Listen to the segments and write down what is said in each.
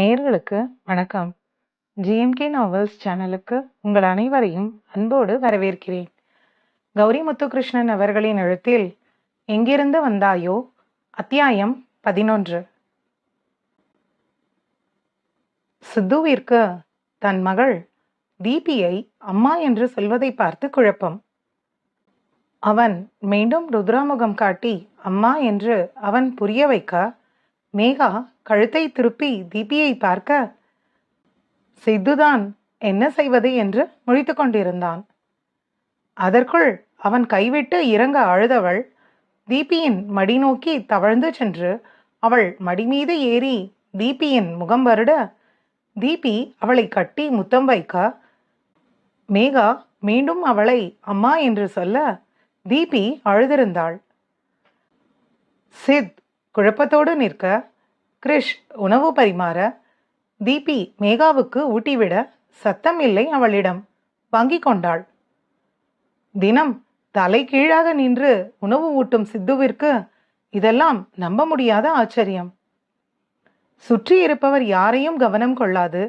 நேயர்களுக்கு வணக்கம். GMK novels சேனலுக்கு உங்கள் அனைவரையும் அன்போடு வரவேற்கிறேன். கௌரி முத்துகிருஷ்ணன் அவர்களின் எழுத்தில் எங்கிருந்து வந்தாயோ? அத்தியாயம் பதினொன்று. சித்துவிற்கு தன் மகள் தீபியை அம்மா என்று சொல்வதை பார்த்து குழப்பம். அவன் மீண்டும் ருத்ராமுகம் காட்டி அம்மா என்று அவன் புரிய வைக்க மேகா கழுத்தை திருப்பி தீபியை பார்க்க சித்துதான் என்ன செய்வது? என்று முழித்து கொண்டிருந்தான். அதற்குள் அவன் கைவிட்டு இறங்க அழுதவள் தீபியின் மடி நோக்கி தவழ்ந்து சென்று அவள் மடி மீது ஏறி தீபியின் முகம் வருட தீபி அவளை கட்டி முத்தம் வைக்க மேகா மீண்டும் அவளை அம்மா என்று சொல்ல தீபி அழுதிருந்தாள். சித் குழப்பத்தோடு நிற்க கிரிஷ் உணவு பரிமாற தீபி மேகாவுக்கு ஊட்டிவிட சத்தம் இல்லை அவளிடம். வாங்கி கொண்டாள். தினம் தலை கீழாக நின்று உணவு ஊட்டும் சித்துவிற்கு இதெல்லாம் நம்ப முடியாத ஆச்சரியம். சுற்றி இருப்பவர் யாரையும் கவனம் கொள்ளாது.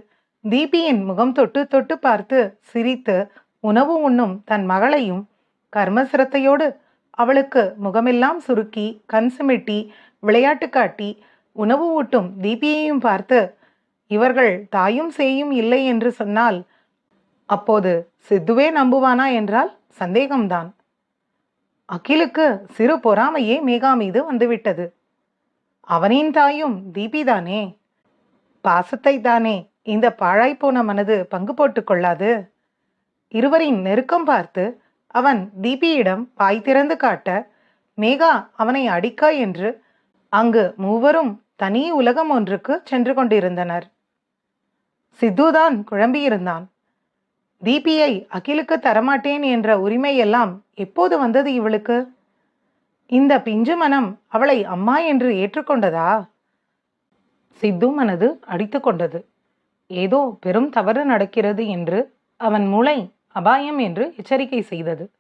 தீபியின் முகம் தொட்டு தொட்டு பார்த்து சிரித்து உணவு உண்ணும் தன் மகளையும் கர்மசிரத்தையோடு அவளுக்கு முகமெல்லாம் சுருக்கி கண் சிமிட்டி விளையாட்டு காட்டி உணவு ஊட்டும் தீபியையும் பார்த்து இவர்கள் தாயும் சேயும் இல்லை என்று சொன்னால் அப்போது சித்துவே நம்புவானா என்றால் சந்தேகம்தான். அகிலுக்கு சிறு பொறாமையே மேகா மீது வந்துவிட்டது. அவனின் தாயும் தீபிதானே? பாசத்தை தானே இந்த பாழாய்ப்போன மனது பங்கு போட்டு கொள்ளாது? இருவரின் நெருக்கம் பார்த்து அவன் தீபியிடம் பாய் திறந்து காட்ட மேகா அவனை அடிக்க? என்று அங்கு மூவரும் தனி உலகம் ஒன்றுக்கு சென்று கொண்டிருந்தனர். சித்துதான் குழம்பியிருந்தான். தீபியை அகிலுக்கு தரமாட்டேன் என்ற உரிமையெல்லாம் எப்போது வந்தது இவளுக்கு? இந்த பிஞ்சு மனம் அவளை அம்மா என்று ஏற்றுக்கொண்டதா? சித்து மனது அடித்து கொண்டது. ஏதோ பெரும் தவறு நடக்கிறது என்று அவன் மூளை அபாயம் என்று எச்சரிக்கை செய்தது.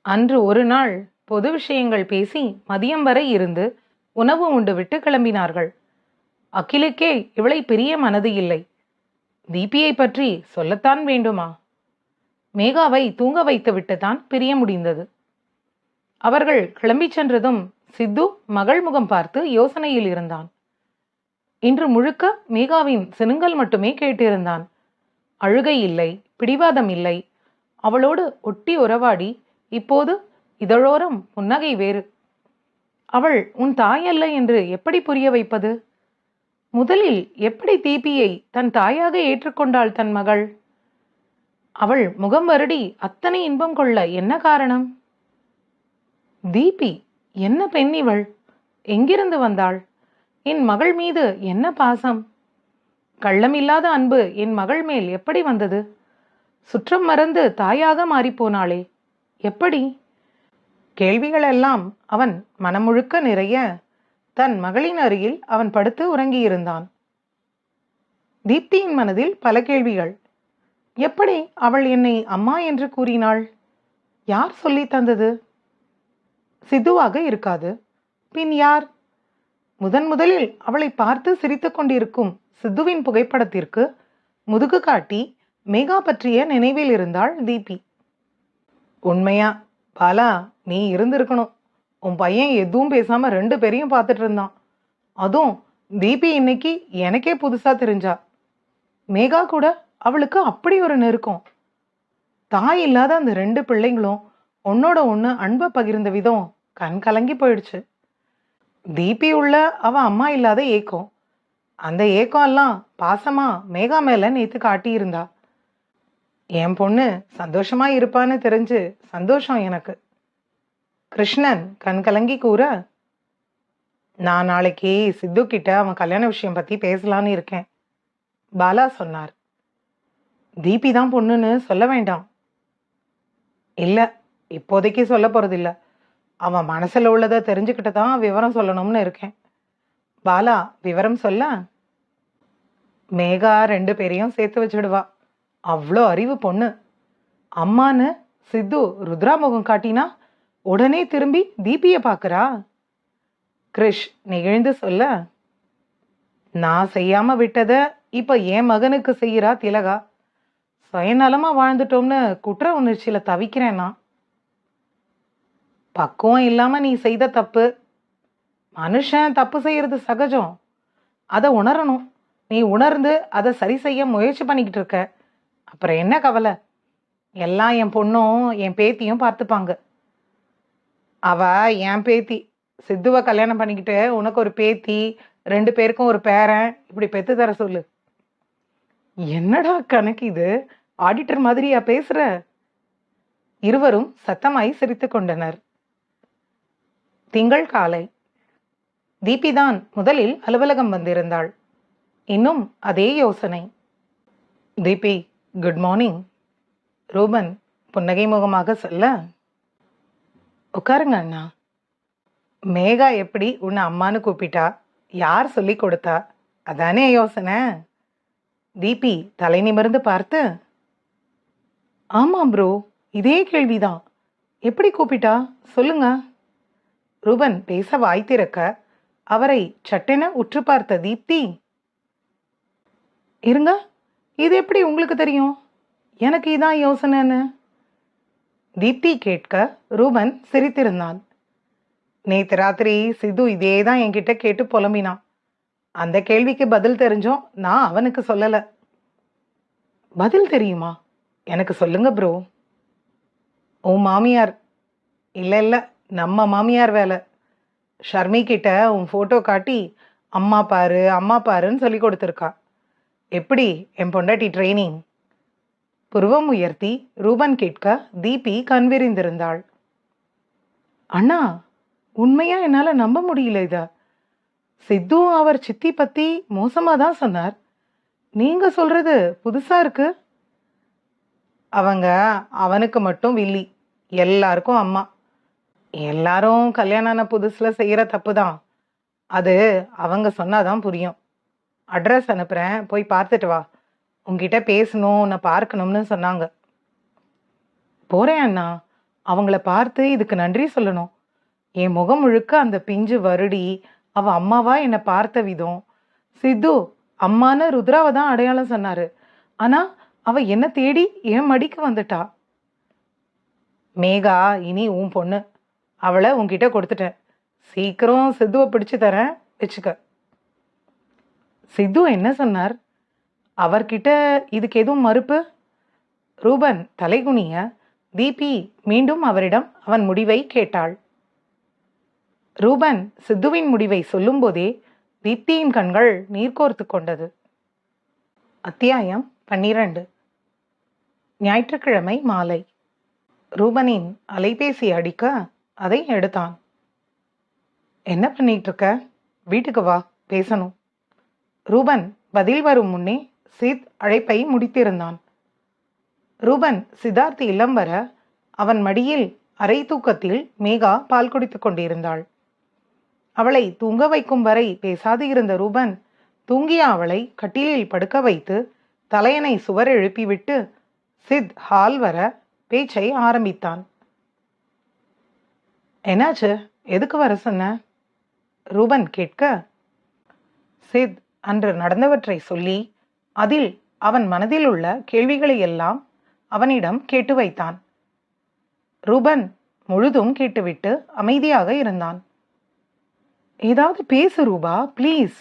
அன்று ஒரு நாள் பொது விஷயங்கள் பேசி மதியம் வரை இருந்து உணவு உண்டுவிட்டு கிளம்பினார்கள். அகிலுக்கே இவளை பெரிய மனது இல்லை. தீபியை பற்றி சொல்லத்தான் வேண்டுமா? மேகாவை தூங்க வைத்துவிட்டு தான் பிரிய முடிந்தது. அவர்கள் கிளம்பிச் சென்றதும் சித்து மகள் முகம் பார்த்து யோசனையில் இருந்தான். இன்று முழுக்க மேகாவின் சினுங்கல் மட்டுமே கேட்டிருந்தான். அழுகை இல்லை பிடிவாதம் இல்லை. அவளோடு ஒட்டி உறவாடி இப்போது இதழோரம் புன்னகை வேறு. அவள் உன் தாயல்ல என்று எப்படி புரிய வைப்பது? முதலில் எப்படி தீபியை தன் தாயாக ஏற்றுக்கொண்டாள் தன் மகள்? அவள் முகம் வருடி அத்தனை இன்பம் கொள்ள என்ன காரணம்? தீபி என்ன பெண் இவள்? எங்கிருந்து வந்தாள்? என் மகள் மீது என்ன பாசம்? கள்ளமில்லாத அன்பு என் மகள் மேல் எப்படி வந்தது? சுற்றம் மறந்து தாயாக மாறிப்போனாளே எப்படி? கேள்விகளெல்லாம் அவன் மனமுழுக்க நிறைய தன் மகளின் அருகில் அவன் படுத்து உறங்கியிருந்தான். தீப்தியின் மனதில் பல கேள்விகள். எப்படி அவள் என்னை அம்மா என்று கூறினாள்? யார் சொல்லி தந்தது? சித்துவாக இருக்காது. பின் யார்? முதன் முதலில் அவளை பார்த்து சிரித்து கொண்டிருக்கும் சித்துவின் புகைப்படத்திற்கு முதுகு காட்டி மேகா பற்றிய நினைவில் இருந்தாள் தீபி. உண்மையா? பாலா நீ இருந்திருக்கணும். உன் பையன் எதுவும் பேசாம ரெண்டு பேரையும் பார்த்துட்டு இருந்தான். அதுவும் தீபி இன்னைக்கு எனக்கே புதுசா தெரிஞ்சா. மேகா கூட அவளுக்கு அப்படி ஒரு நெருக்கம். தாய் இல்லாத அந்த ரெண்டு பிள்ளைங்களும் உன்னோட ஒன்று அன்பை பகிர்ந்த விதம் கண் கலங்கி போயிடுச்சு. தீபி உள்ள அவ அம்மா இல்லாத ஏக்கம். அந்த ஏக்கம் எல்லாம் பாசமா மேகா மேல நேத்து காட்டியிருந்தா. என் பொண்ணு சந்தோஷமா இருப்பான்னு தெரிஞ்சு சந்தோஷம் எனக்கு. கிருஷ்ணன் கண் கலங்கி கூற நான் நாளைக்கு சித்து கிட்ட அவன் கல்யாண விஷயம் பத்தி பேசலான்னு இருக்கேன். பாலா சொன்னார். தீபி தான் பொண்ணுன்னு சொல்ல வேண்டாம். இல்ல இப்போதைக்கு சொல்ல போறதில்ல. அவன் மனசுல உள்ளதை தெரிஞ்சுக்கிட்டு தான் விவரம் சொல்லணும்னு இருக்கேன். பாலா விவரம் சொல்ல மேகா ரெண்டு பேரையும் சேர்த்து வச்சுடுவா அவ்வளோ அறிவு பொண்ணு. அம்மான்னு சித்து ருத்ரா முகம் காட்டினா உடனே திரும்பி தீபியை பார்க்குறா கிரிஷ் நெகிழ்ந்து சொல்ல. நான் செய்யாமல் விட்டதை இப்போ என் மகனுக்கு செய்கிறா திலகா. சுயநலமாக வாழ்ந்துட்டோம்னு குற்ற உணர்ச்சியில் தவிக்கிறேன் நான். பக்குவம் இல்லாமல் நீ செய்த தப்பு. மனுஷன் தப்பு செய்கிறது சகஜம். அதை உணரணும். நீ உணர்ந்து அதை சரி செய்ய முயற்சி பண்ணிக்கிட்டு இருக்க. அப்புறம் என்ன கவலை? எல்லாம் என் பொண்ணும் என் பேத்தியும் பார்த்துப்பாங்க. அவ என் பேத்தி சித்துவை கல்யாணம் பண்ணிக்கிட்டு உனக்கு ஒரு பேத்தி ரெண்டு பேருக்கும் ஒரு பேரன் இப்படி பெத்து தர சொல்லு. என்னடா கணக்கு இது? ஆடிட்டர் மாதிரியா பேசுற? இருவரும் சத்தமாய் சிரித்து கொண்டனர். திங்கள் காலை. தீபிதான் முதலில் அலுவலகம் வந்திருந்தாள். இன்னும் அதே யோசனை. தீபி குட் மார்னிங் ரூபன் புன்னகை முகமாக சொல்ல. உட்காருங்க அண்ணா. மேகா எப்படி உன்னை அம்மான்னு கூப்பிட்டா? யார் சொல்லி கொடுத்தா? அதானே யோசனை. தீபி தலை நிமிர்ந்து பார்த்து ஆமாம் ப்ரோ இதே கேள்விதான். எப்படி கூப்பிட்டா? சொல்லுங்க. ரூபன் பேச வாய் திறக்க அவரை சட்டென உற்று பார்த்த தீப்தி இருங்க இது எப்படி உங்களுக்கு தெரியும்? எனக்கு இதான் யோசனைன்னு. தீப்தி கேட்க ரூபன் சிரித்திருந்தான். நேத்து ராத்திரி சிது இதே தான் என்கிட்ட கேட்டு புலம்பினான் அந்த கேள்விக்கு பதில் தெரிஞ்சோம் நான் அவனுக்கு சொல்லலை. பதில் தெரியுமா? எனக்கு சொல்லுங்க ப்ரோ உன் மாமியார். இல்லை இல்லை நம்ம மாமியார் வேலை. ஷர்மி கிட்ட உன் ஃபோட்டோ காட்டி அம்மா பாரு அம்மா பாருன்னு சொல்லி கொடுத்துருக்கா. எப்படி என் பொண்டாட்டி ட்ரைனிங் புருவம் உயர்த்தி ரூபன் கேட்க தீபி கண்விரிந்திருந்தாள். அண்ணா உண்மையா என்னால் நம்ப முடியல இத. சித்து அவர் சித்தி பத்தி மோசமாக தான் சொன்னார். நீங்க சொல்றது புதுசா இருக்கு. அவங்க அவனுக்கு மட்டும் வில்லி எல்லாருக்கும் அம்மா. எல்லாரும் கல்யாணம் ஆன புதுசில் செய்கிற தப்பு தான் அது அவங்க சொன்னாதான் புரியும். அட்ரஸ் அனுப்புகிறேன் போய் பார்த்துட்டு வா. உங்ககிட்ட பேசணும் உன்னை பார்க்கணும்னு சொன்னாங்க. போகிறேன் அண்ணா. அவங்கள பார்த்து இதுக்கு நன்றி சொல்லணும். என் முகம் முழுக்க அந்த பிஞ்சு வருடி அவள் அம்மாவா என்னை பார்த்த விதம். சித்து அம்மான்னு ருத்ராவை தான் அடையாளம் சொன்னார். ஆனால் அவள் என்னை தேடி என் மடிக்கு வந்துட்டா? மேகா இனி உன் பொண்ணு. அவளை உன்கிட்ட கொடுத்துட்டேன். சீக்கிரம் சித்துவை பிடிச்சு தரேன் வச்சுக்க. சித்து என்ன சொன்னார்? அவர்கிட்ட இதுக்கு எதுவும் மறுப்பு? ரூபன் தலைகுனிய தீபி மீண்டும் அவரிடம் அவன் முடிவை கேட்டாள். ரூபன் சித்துவின் முடிவை சொல்லும்போதே தீப்தியின் கண்கள் நீர்கோர்த்து கொண்டது. அத்தியாயம் பன்னிரண்டு. ஞாயிற்றுக்கிழமை மாலை. ரூபனின் அலைபேசி அடிக்க அதை எடுத்தான். என்ன பண்ணிட்டு இருக்க? வீட்டுக்கு வா பேசணும். ரூபன் பதில் வரும் முன்னே சித் அழைப்பை முடித்திருந்தான். ரூபன் சித்தார்த் இல்லம் வர அவன் மடியில் அரை தூக்கத்தில் மேகா பால் குடித்து கொண்டிருந்தாள். அவளை தூங்க வைக்கும் வரை பேசாது இருந்த ரூபன் தூங்கிய அவளை கட்டிலில் படுக்க வைத்து தலையனை சுவர் எழுப்பிவிட்டு சித் ஹால் வர பேச்சை ஆரம்பித்தான். என்னாச்சு? எதுக்கு வர சொன்ன? ரூபன் கேட்க சித் அன்று நடந்தவற்றை சொல்லி அதில் அவன் மனதில் உள்ள கேள்விகளை எல்லாம் அவனிடம் கேட்டு வைத்தான். ரூபன் முழுதும் கேட்டுவிட்டு அமைதியாக இருந்தான். ஏதாவது பேசு ரூபா ப்ளீஸ்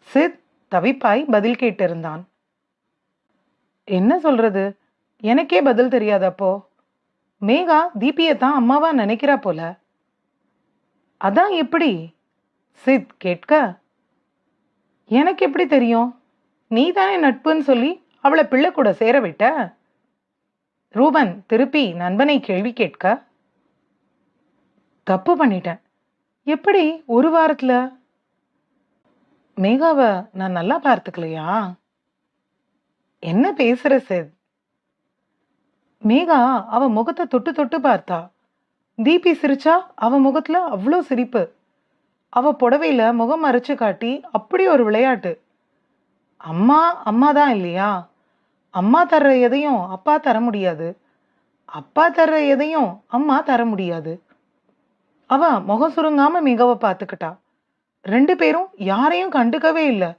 சித் தவிப்பாய் பதில் கேட்டிருந்தான். என்ன சொல்றது? எனக்கே பதில் தெரியாதப்போ. மேகா தீபியை தான் அம்மாவா நினைக்கிறா போல. அதான் எப்படி? சித் கேட்க எனக்கு எப்படி தெரியும்? நீ தானே நட்புன்னு சொல்லி அவளை பிள்ளை கூட சேர விட்ட? ரூபன் திருப்பி நண்பனை கேள்வி கேட்க தப்பு பண்ணிட்டேன். எப்படி ஒரு வாரத்தில்? மேகாவை நான் நல்லா பார்த்துக்கலையா? என்ன பேசுற சார் மேகா அவ முகத்தை தொட்டு தொட்டு பார்த்தா தீபி சிரிச்சா அவ முகத்துல அவ்வளோ சிரிப்பு. அவள் புடவையில் முகம் மறைச்சு காட்டி அப்படி ஒரு விளையாட்டு. அம்மா அம்மா தான் இல்லையா? அம்மா தர்ற எதையும் அப்பா தர முடியாது. அப்பா தர்ற எதையும் அம்மா தர முடியாது. அவ முகம் சுருங்காம மிகவ பார்த்துக்கிட்டா ரெண்டு பேரும் யாரையும் கண்டுக்கவே இல்லை.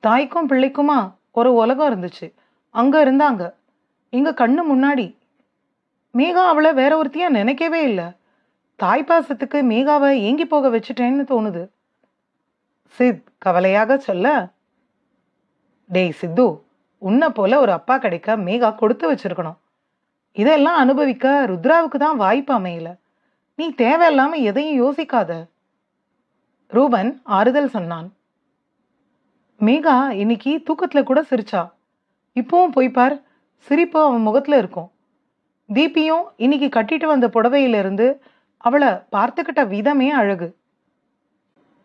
தாய்க்கும் பிள்ளைக்குமா ஒரு உலகம் இருந்துச்சு. அங்க இருந்தாங்க. இங்க கண்ணு முன்னாடி. மேகா அவளை வேற ஒருத்தியா நினைக்கவே இல்லை. தாய்ப்பாசத்துக்கு மேகாவை ஏங்கி போக வச்சுட்டேன்னு தோணுது. சித் கவலையாக சொல்ல டேய் சித்து உன்னை போல ஒரு அப்பா கிடைக்க மேகா கொடுத்து வச்சிருக்கணும். இதெல்லாம் அனுபவிக்க ருத்ராவுக்கு தான் வாய்ப்பு அமையல. நீ தேவையில்லாம எதையும் யோசிக்காத. ரூபன் ஆறுதல் சொன்னான். மேகா இன்னைக்கு தூக்கத்துல கூட சிரிச்சா. இப்பவும் போய் பார் சிரிப்பு அவன் முகத்துல இருக்கும். தீபியும் இன்னைக்கு கட்டிட்டு வந்த புடவையிலிருந்து அவளை பார்த்துக்கிட்ட விதமே அழகு.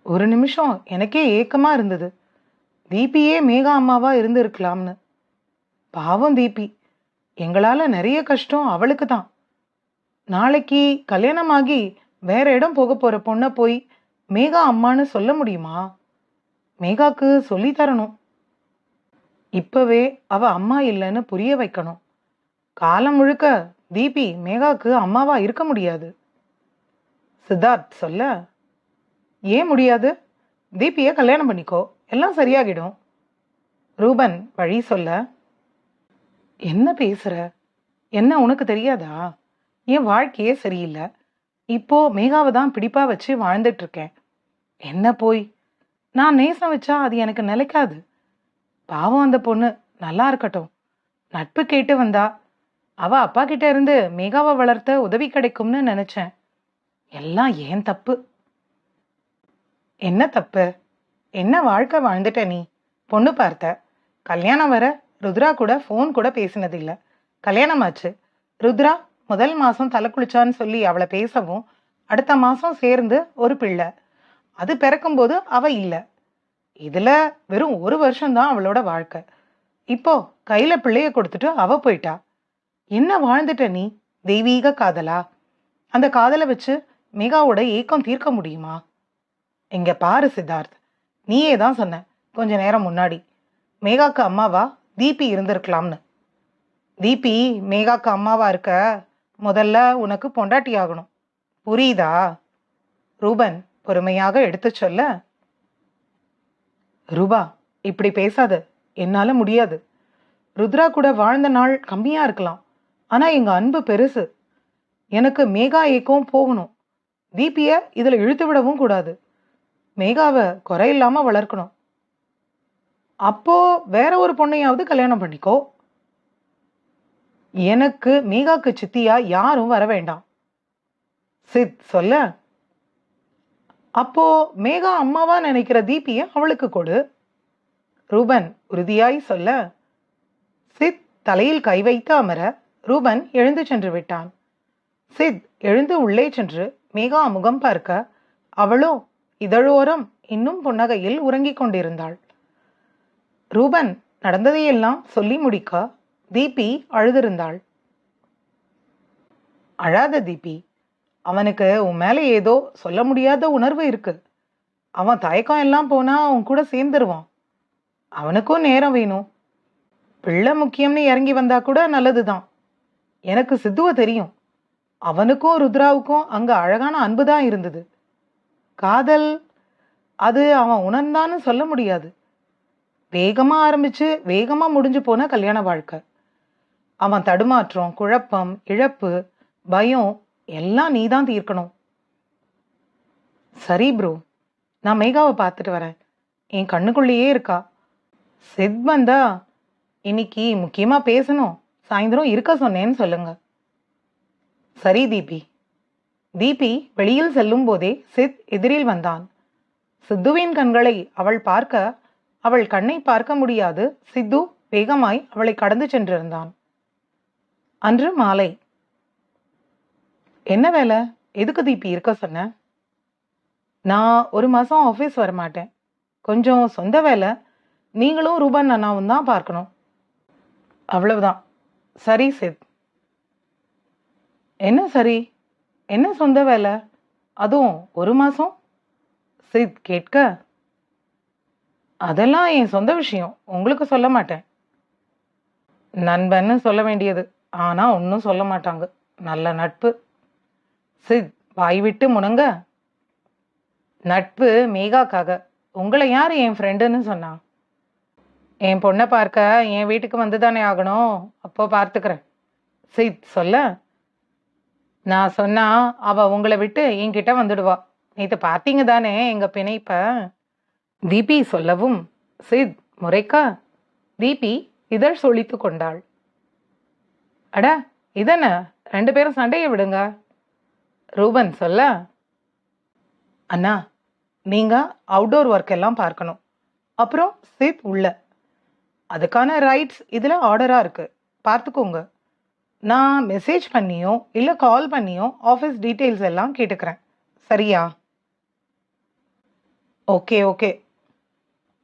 ஒரு நிமிஷம் எனக்கே ஏக்கமா இருந்தது. தீபியே மேகா அம்மாவா இருந்திருக்கலாம்னு. பாவம் தீபி. எங்களால் நிறைய கஷ்டம் அவளுக்கு தான். நாளைக்கு கல்யாணமாகி வேற இடம் போக போகிற பொண்ணை போய் மேகா அம்மான்னு சொல்ல முடியுமா? மேகாக்கு சொல்லி தரணும். இப்பவே அவ அம்மா இல்லைன்னு புரிய வைக்கணும். காலம் முழுக்க தீபி மேகாக்கு அம்மாவா இருக்க முடியாது. சித்தார்த் சொல்ல ஏன் முடியாது? தீபியை கல்யாணம் பண்ணிக்கோ. எல்லாம் சரியாகிடும். ரூபன் வழி சொல்ல என்ன பேசுற? என்ன உனக்கு தெரியாதா? என் வாழ்க்கையே சரியில்லை. இப்போ மேகாவை தான் பிடிப்பா வச்சு வாழ்ந்துட்டுருக்கேன். என்ன போய்? நான் நேசம் வச்சா அது எனக்கு நிலைக்காது. பாவம் அந்த பொண்ணு. நல்லா இருக்கட்டும். நட்பு கேட்டு வந்தா. அவ அப்பா கிட்ட இருந்து மேகாவை வளர்த்த உதவி கிடைக்கும்னு நினைச்சேன். எல்லாம் ஏன் தப்பு? என்ன தப்பு? என்ன வாழ்க்கை வாழ்ந்துட்ட நீ? பொண்ணு பார்த்த. கல்யாணம் வர ருத்ரா கூட ஃபோன் கூட பேசினதில்ல. கல்யாணம் ஆச்சு ருத்ரா முதல் மாதம் தலை குளிச்சான்னு சொல்லி அவளை பேசவும் அடுத்த மாதம் சேர்ந்து ஒரு பிள்ளை. அது பிறக்கும்போது அவள் இல்லை. இதில் வெறும் ஒரு வருஷம்தான் அவளோட வாழ்க்கை. இப்போ கையில் பிள்ளைய கொடுத்துட்டு அவள் போயிட்டா. என்ன வாழ்ந்துட்ட நீ? தெய்வீக காதலா? அந்த காதலை வச்சு மேகாவோட ஏக்கம் தீர்க்க முடியுமா? இங்க பாரு சித்தார்த். நீயே தான் சொன்ன கொஞ்ச நேரம் முன்னாடி. மேகாக்கு அம்மாவா? தீபி இருந்திருக்கலாம்னு. தீபி மேகாக்கு அம்மாவா இருக்க முதல்ல உனக்கு பொண்டாட்டி ஆகணும். புரியுதா? ரூபன் பொறுமையாக எடுத்து சொல்ல. ரூபா இப்படி பேசாத. என்னால முடியாது. ருத்ரா கூட வாழ்ந்த நாள் கம்மியா இருக்கலாம். ஆனா எங்க அன்பு பெருசு. எனக்கு மேகா ஏக்கம் போகணும். தீபிய இதில் இழுத்து விடவும் கூடாது. மேகாவை குறையில்லாம வளர்க்கணும். அப்போ வேற ஒரு பொண்ணையாவது கல்யாணம் பண்ணிக்கோ. எனக்கு மேகாக்கு சித்தியா யாரும் வர வேண்டாம். சித் சொல்ல. அப்போ மேகா அம்மாவா நினைக்கிற தீபிய அவளுக்கு கொடு. ரூபன் உறுதியாய் சொல்ல. சித் தலையில் கை வைத்து அமர ரூபன் எழுந்து சென்று விட்டான். சித் எழுந்து உள்ளே சென்று மேகா முகம் பார்க்க அவளோ இதழோரம் இன்னும் புன்னகையில் உறங்கிக் கொண்டிருந்தாள். ரூபன் நடந்ததையெல்லாம் சொல்லி முடிக்க தீபி அழுதிருந்தாள். அழாத தீபி அவனுக்கு உன் மேல ஏதோ சொல்ல முடியாத உணர்வு இருக்கு. அவன் தயக்கம் எல்லாம் போனா அவன் கூட சேர்ந்துருவான். அவனுக்கும் நேரம் வேணும். பிள்ளை முக்கியம்னு இறங்கி வந்தா கூட நல்லதுதான். எனக்கு சித்துவ தெரியும். அவனுக்கும் ருத்ராவுக்கும் அங்கே அழகான அன்பு தான் இருந்தது. காதல் அது அவன் உணர்ந்தான்னு சொல்ல முடியாது. வேகமாக ஆரம்பித்து வேகமாக முடிஞ்சு போன கல்யாண வாழ்க்கை. அவன் தடுமாற்றம் குழப்பம் இழப்பு பயம் எல்லாம் நீ தான் தீர்க்கணும். சரி ப்ரோ நான் மேகாவை பார்த்துட்டு வரேன். என் கண்ணுக்குள்ளேயே இருக்கா. சித் வந்தா இன்னைக்கு முக்கியமாக பேசணும். சாயந்தரம் இருக்க சொன்னேன்னு சொல்லுங்கள் சரி தீபி. தீபி வெளியில் செல்லும் போதே சித் எதிரில் வந்தான். சித்துவின் கண்களை அவள் பார்க்க அவள் கண்ணை பார்க்க முடியாது. சித்து வேகமாய் அவளை கடந்து சென்றிருந்தான். அன்று மாலை. என்ன வேலை? எதுக்கு தீபி இருக்க சொன்ன? நான் ஒரு மாசம் ஆஃபீஸ் வர மாட்டேன் கொஞ்சம் சொந்த வேலை. நீங்களும் ரூபன் அண்ணாவும் தான் பார்க்கணும். அவ்வளவுதான். சரி சித். என்ன சரி? என்ன சொந்த வேலை? அதுவும் ஒரு மாதம் சித் கேட்க. அதெல்லாம் என் சொந்த விஷயம். உங்களுக்கு சொல்ல மாட்டேன். நண்பன்னு சொல்ல வேண்டியது. ஆனால் ஒன்றும் சொல்ல மாட்டாங்க. நல்ல நட்பு. சித் வாய் விட்டு முனங்க நட்பு மேகாக்காக. உங்களை யார் என் ஃப்ரெண்டுன்னு சொன்னான் என் பொண்ணை பார்க்க என் வீட்டுக்கு வந்து தானே ஆகணும். அப்போ பார்த்துக்கிறேன். சித் சொல்ல. நான் சொன்னா அவ உங்களை விட்டு என்கிட்ட வந்துடுவா. நேற்று பார்த்தீங்க தானே எங்க பிணைப்ப? தீபி சொல்லவும் சித் முறைக்கா? தீபி இதழ் சொலித்து கொண்டாள். அட இதென்ன? ரெண்டு பேரும் சண்டையை விடுங்க. ரூபன் சொல்ல அண்ணா நீங்க அவுட்டோர் ஒர்க் எல்லாம் பார்க்கணும். அப்புறம் சித் உள்ள. அதுக்கான ரைட்ஸ் இதில் ஆர்டராக இருக்கு. பார்த்துக்கோங்க. நான் மெசேஜ் பண்ணியோ இல்லை கால் பண்ணியோ ஆஃபீஸ் டீட்டெயில்ஸ் எல்லாம் கேட்டுக்கிறேன். சரியா? ஓகே ஓகே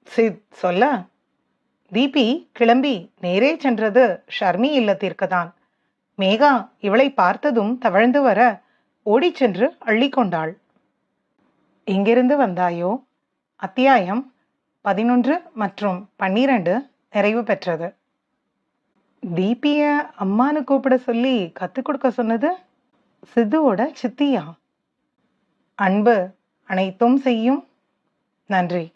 சி சொல்ல. தீபி கிளம்பி. நேரே சென்றது ஷர்மி இல்லத்திற்கு தான். மேகா இவளை பார்த்ததும் தவழ்ந்து வர ஓடிச் சென்று அள்ளிக்கொண்டாள் எங்கிருந்து வந்தாயோ? அத்தியாயம் பதினொன்று மற்றும் பன்னிரண்டு நிறைவு பெற்றது. தீபிய அம்மானு கூப்பிட சொல்லி கற்றுக் கொடுக்க சொன்னது சித்துவோட சித்தியா. அன்பு அனைத்தும் செய்யும். நன்றி.